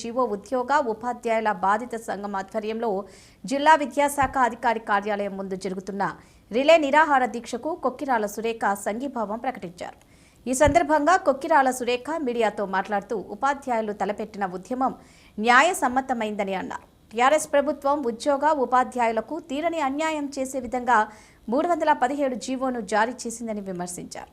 GO ఉద్యోగ ఉపాధ్యాయుల బాధిత సంఘం ఆధ్వర్యంలో జిల్లా విద్యాశాఖ అధికారి కార్యాలయం ముందు జరుగుతున్న రిలే నిరాహార దీక్షకు కొక్కిరాల సురేఖ సంఘీభావం ప్రకటించారు. ఈ సందర్భంగా కొక్కిరాల సురేఖ మీడియాతో మాట్లాడుతూ ఉపాధ్యాయులు తలపెట్టిన ఉద్యమం న్యాయ సమ్మతమైందని అన్నారు. టీఆర్ఎస్ ప్రభుత్వం ఉద్యోగ ఉపాధ్యాయులకు తీరని అన్యాయం చేసే విధంగా మూడు వందల పదిహేడు జీవోను జారీ చేసిందని విమర్శించారు.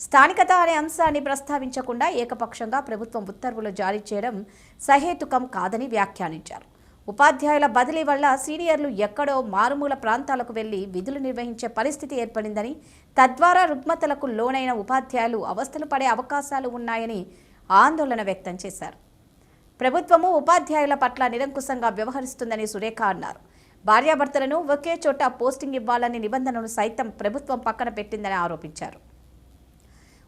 స్థానికత అనే అంశాన్ని ప్రస్తావించకుండా ఏకపక్షంగా ప్రభుత్వం ఉత్తర్వులు జారీ చేయడం సహేతుకం కాదని వ్యాఖ్యానించారు. ఉపాధ్యాయుల బదిలీ వల్ల సీనియర్లు ఎక్కడో మారుమూల ప్రాంతాలకు వెళ్ళి విధులు నిర్వహించే పరిస్థితి ఏర్పడిందని తద్వారా రుగ్మతలకు లోనైన ఉపాధ్యాయులు అవస్థలు పడే అవకాశాలు ఉన్నాయని ఆందోళన వ్యక్తం చేశారు. ప్రభుత్వము ఉపాధ్యాయుల పట్ల నిరంకుశంగా వ్యవహరిస్తుందని సురేఖ అన్నారు. భార్యాభర్తలను ఒకే చోట పోస్టింగ్ ఇవ్వాలనే నిబంధనను సైతం ప్రభుత్వం పక్కన పెట్టిందని ఆరోపించారు.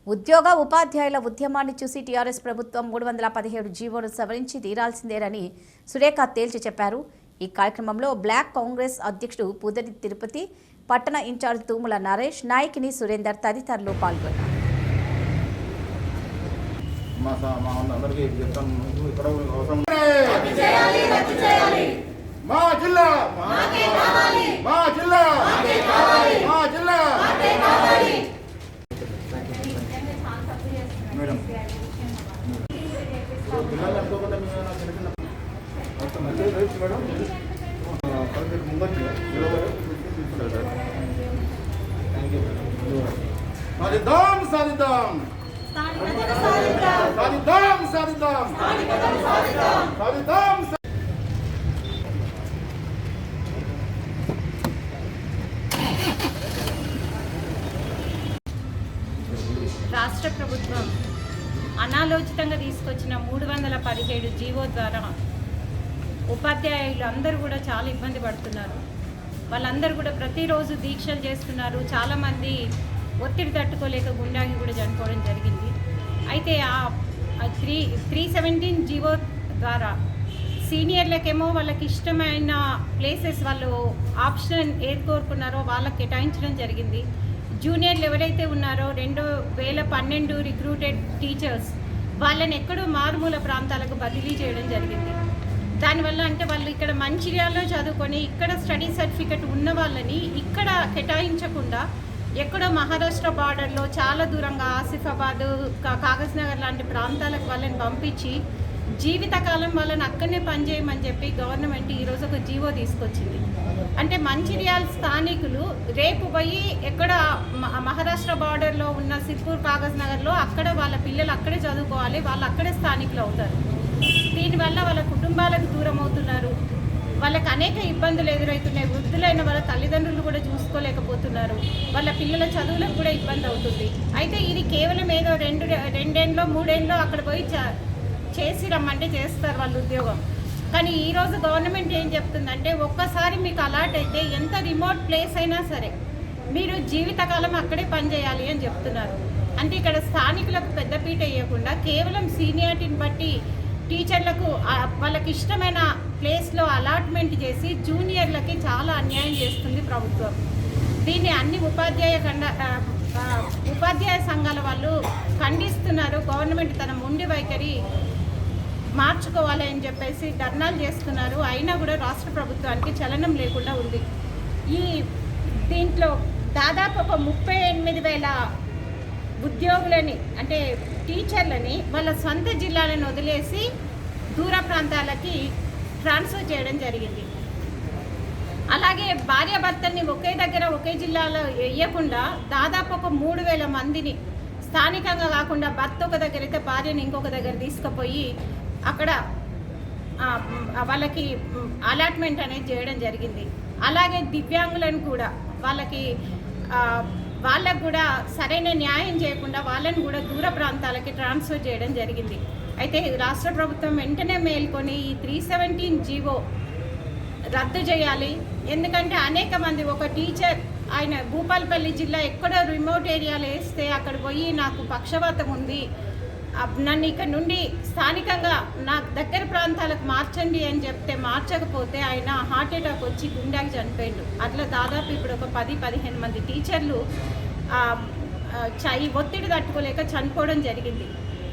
ఉద్యోగ ఉపాధ్యాయుల ఉద్యమాన్ని చూసి టీఆర్ఎస్ ప్రభుత్వం మూడు వందల పదిహేడు జీవోను సవరించి తీరాల్సిందేనని సురేఖ తేల్చి చెప్పారు. ఈ కార్యక్రమంలో బ్లాక్ కాంగ్రెస్ అధ్యక్షుడు పుదరి తిరుపతి పట్టణ ఇన్ఛార్జ్ తూముల నరేష్ నాయకిని సురేందర్ తదితరులు పాల్గొన్నారు. మా జిల్లా! మా జిల్లా మా జిల్లా మేడం పిల్లలు అనుకోకుండా మేము ఏమైనా చిన్న చిన్న అంత మంచిగా తెలుసు మేడం ఆ, కానీ మీరు ముందొచ్చి నిలబడి తీసుకుంటారు సార్ థ్యాంక్ యూ సాధిద్దాం సాధిద్దాం. సాధిద్దాం. సాధిద్దాం సాధిద్దాం. రాష్ట్ర ప్రభుత్వం అనాలోచితంగా తీసుకొచ్చిన మూడు వందల పదిహేడు జీవో ద్వారా ఉపాధ్యాయులు అందరూ కూడా చాలా ఇబ్బంది పడుతున్నారు. వాళ్ళందరూ కూడా ప్రతిరోజు దీక్షలు చేస్తున్నారు. చాలామంది ఒత్తిడి తట్టుకోలేక గుండాగి కూడా చనిపోవడం జరిగింది. అయితే ఆ త్రీ త్రీ సెవెంటీన్ జీవో ద్వారా సీనియర్లకేమో వాళ్ళకి ఇష్టమైన ప్లేసెస్ వాళ్ళు ఆప్షన్ ఏది కోరుకున్నారో వాళ్ళకి కేటాయించడం జరిగింది. జూనియర్లు ఎవరైతే ఉన్నారో రెండు వేల పన్నెండు రిక్రూటెడ్ టీచర్స్ వాళ్ళని ఎక్కడో మారుమూల ప్రాంతాలకు బదిలీ చేయడం జరిగింది. దానివల్ల అంటే వాళ్ళు ఇక్కడ మంచిర్యాలలో చదువుకొని ఇక్కడ స్టడీ సర్టిఫికెట్ ఉన్న వాళ్ళని ఇక్కడ కేటాయించకుండా ఎక్కడో మహారాష్ట్ర బార్డర్లో చాలా దూరంగా ఆసిఫాబాద్ కాగజ్ నగర్ లాంటి ప్రాంతాలకు వాళ్ళని పంపించి జీవితకాలం వాళ్ళని అక్కడనే పనిచేయమని చెప్పి గవర్నమెంట్ ఈరోజు ఒక జీవో తీసుకొచ్చింది. అంటే మంచిర్యాల స్థానికులు రేపు పోయి ఎక్కడ మ- మహారాష్ట్ర బార్డర్లో ఉన్న సిర్పూర్ కాగజ్ నగర్లో అక్కడ వాళ్ళ పిల్లలు అక్కడే చదువుకోవాలి వాళ్ళు అక్కడే స్థానికులు అవుతారు. దీనివల్ల వాళ్ళ కుటుంబాలకు దూరం అవుతున్నారు. వాళ్ళకి అనేక ఇబ్బందులు ఎదురవుతున్నాయి. వృద్ధులైన వాళ్ళ తల్లిదండ్రులు కూడా చూసుకోలేకపోతున్నారు. వాళ్ళ పిల్లల చదువులకు కూడా ఇబ్బంది అవుతుంది. అయితే ఇది కేవలం ఏదో రెండు రెండేండ్లో మూడేళ్ళలో అక్కడ పోయి చేసి రమ్మంటే చేస్తారు వాళ్ళు ఉద్యోగం. కానీ ఈరోజు గవర్నమెంట్ ఏం చెప్తుందంటే ఒక్కసారి మీకు అలాట్ అయితే ఎంత రిమోట్ ప్లేస్ అయినా సరే మీరు జీవితకాలం అక్కడే పనిచేయాలి అని చెప్తున్నారు. అంటే ఇక్కడ స్థానికులకు పెద్దపీట ఇవ్వకుండా కేవలం సీనియారిటీని బట్టి టీచర్లకు వాళ్ళకి ఇష్టమైన ప్లేస్లో అలాట్మెంట్ చేసి జూనియర్లకి చాలా అన్యాయం చేస్తుంది ప్రభుత్వం. దీన్ని అన్ని ఉపాధ్యాయ ఖండ ఉపాధ్యాయ సంఘాల వాళ్ళు ఖండిస్తున్నారు. గవర్నమెంట్ తన ముండి వైఖరి మార్చుకోవాలి అని చెప్పేసి ధర్నాలు చేస్తున్నారు. అయినా కూడా రాష్ట్ర ప్రభుత్వానికి చలనం లేకుండా ఉంది. ఈ దీంట్లో దాదాపు ఒక ముప్పై ఎనిమిది వేల ఉద్యోగులని అంటే టీచర్లని వాళ్ళ సొంత జిల్లాలను వదిలేసి దూర ప్రాంతాలకి ట్రాన్స్ఫర్ చేయడం జరిగింది. అలాగే భార్యాభర్తల్ని ఒకే దగ్గర ఒకే జిల్లాలో వేయకుండా దాదాపు ఒక మూడు వేల మందిని స్థానికంగా కాకుండా భర్త ఒక దగ్గర అయితే భార్యని ఇంకొక దగ్గర తీసుకుపోయి అక్కడ వాళ్ళకి అలాట్మెంట్ అనేది చేయడం జరిగింది. అలాగే దివ్యాంగులను కూడా వాళ్ళకి వాళ్ళకు కూడా సరైన న్యాయం చేయకుండా వాళ్ళని కూడా దూర ప్రాంతాలకి ట్రాన్స్ఫర్ చేయడం జరిగింది. అయితే రాష్ట్ర ప్రభుత్వం వెంటనే మేల్కొని ఈ త్రీ సెవెంటీన్ జీవో రద్దు చేయాలి. ఎందుకంటే అనేక మంది ఒక టీచర్ ఆయన భూపాలపల్లి జిల్లా ఎక్కడో రిమోట్ ఏరియాలో వేస్తే అక్కడ పోయి నాకు పక్షవాతం ఉంది నన్ను ఇక్కడ నుండి స్థానికంగా నా దగ్గర ప్రాంతాలకు మార్చండి అని చెప్తే మార్చకపోతే ఆయన హార్ట్ అటాక్ వచ్చి గుండెకి చనిపోయిండు. అట్లా దాదాపు ఇప్పుడు ఒక పది పదిహేను మంది టీచర్లు చ- ఈ ఒత్తిడి తట్టుకోలేక చనిపోవడం జరిగింది.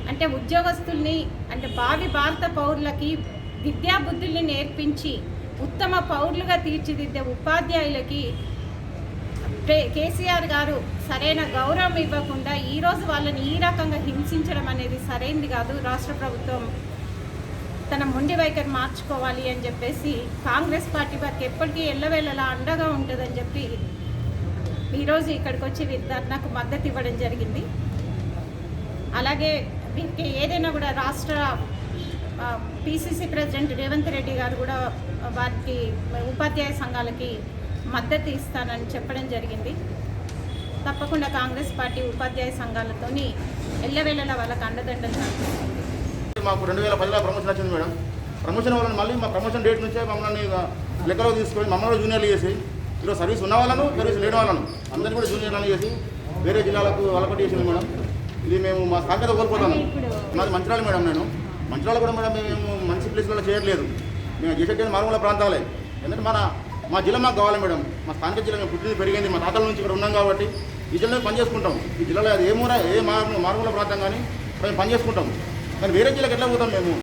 అంటే ఉద్యోగస్తుల్ని అంటే భావి భారత పౌరులకి విద్యాబుద్ధుల్ని నేర్పించి ఉత్తమ పౌరులుగా తీర్చిదిద్దే ఉపాధ్యాయులకి కేసీఆర్ గారు సరైన గౌరవం ఇవ్వకుండా ఈరోజు వాళ్ళని ఈ రకంగా హింసించడం అనేది సరైనది కాదు. రాష్ట్ర ప్రభుత్వం తన మొండి వైఖరి మార్చుకోవాలి అని చెప్పేసి కాంగ్రెస్ పార్టీ వారికి ఎప్పటికీ ఎల్లవేళలా అండగా ఉంటుందని చెప్పి ఈరోజు ఇక్కడికి వచ్చి నాకు మద్దతు ఇవ్వడం జరిగింది. అలాగే వీరికి ఏదైనా కూడా రాష్ట్ర పిసిసి ప్రెసిడెంట్ రేవంత్ రెడ్డి గారు కూడా వారికి ఉపాధ్యాయ సంఘాలకి మద్దతు ఇస్తానని చెప్పడం జరిగింది. తప్పకుండా కాంగ్రెస్ పార్టీ ఉపాధ్యాయ సంఘాలతోని ఎల్లవేళలా వాళ్ళకి అండదండలు మాకు రెండు వేల పదిలో ప్రమోషన్ వచ్చింది మేడం. ప్రమోషన్ వల్ల మళ్ళీ మా ప్రమోషన్ డేట్ నుంచే మమ్మల్ని లెక్కలో తీసుకొని మమ్మల్ని జూనియర్లు చేసి ఈరోజు సర్వీస్ ఉన్న వాళ్ళను సర్వీస్ లేని వాళ్ళను అందరినీ కూడా జూనియర్లను చేసి వేరే జిల్లాలకు అలపట్టి చేసింది మేడం. ఇది మేము మా సాంకేతిక కోల్పోతాను మాది మంచిర్యాల మేడం నేను. మంచిర్యాల కూడా మేడం మేము మంచి ప్లేస్లలో చేయట్లేదు మేము చేసేది మారుమూల ప్రాంతాలే. ఎందుకంటే మన మా జిల్లా మాకు కావాలి మేడం. మా స్థానిక జిల్లా మేము పుట్టింది పెరిగింది మా తాతల నుంచి ఇక్కడ ఉన్నాం కాబట్టి ఈ జిల్లాలో పనిచేసుకుంటాం. ఈ జిల్లాలో అది ఏ మూల ఏ మారు మారుమూల ప్రాంతం కానీ మేము పని చేసుకుంటాం కానీ వేరే జిల్లాకి ఎట్లా పోతాం మేము?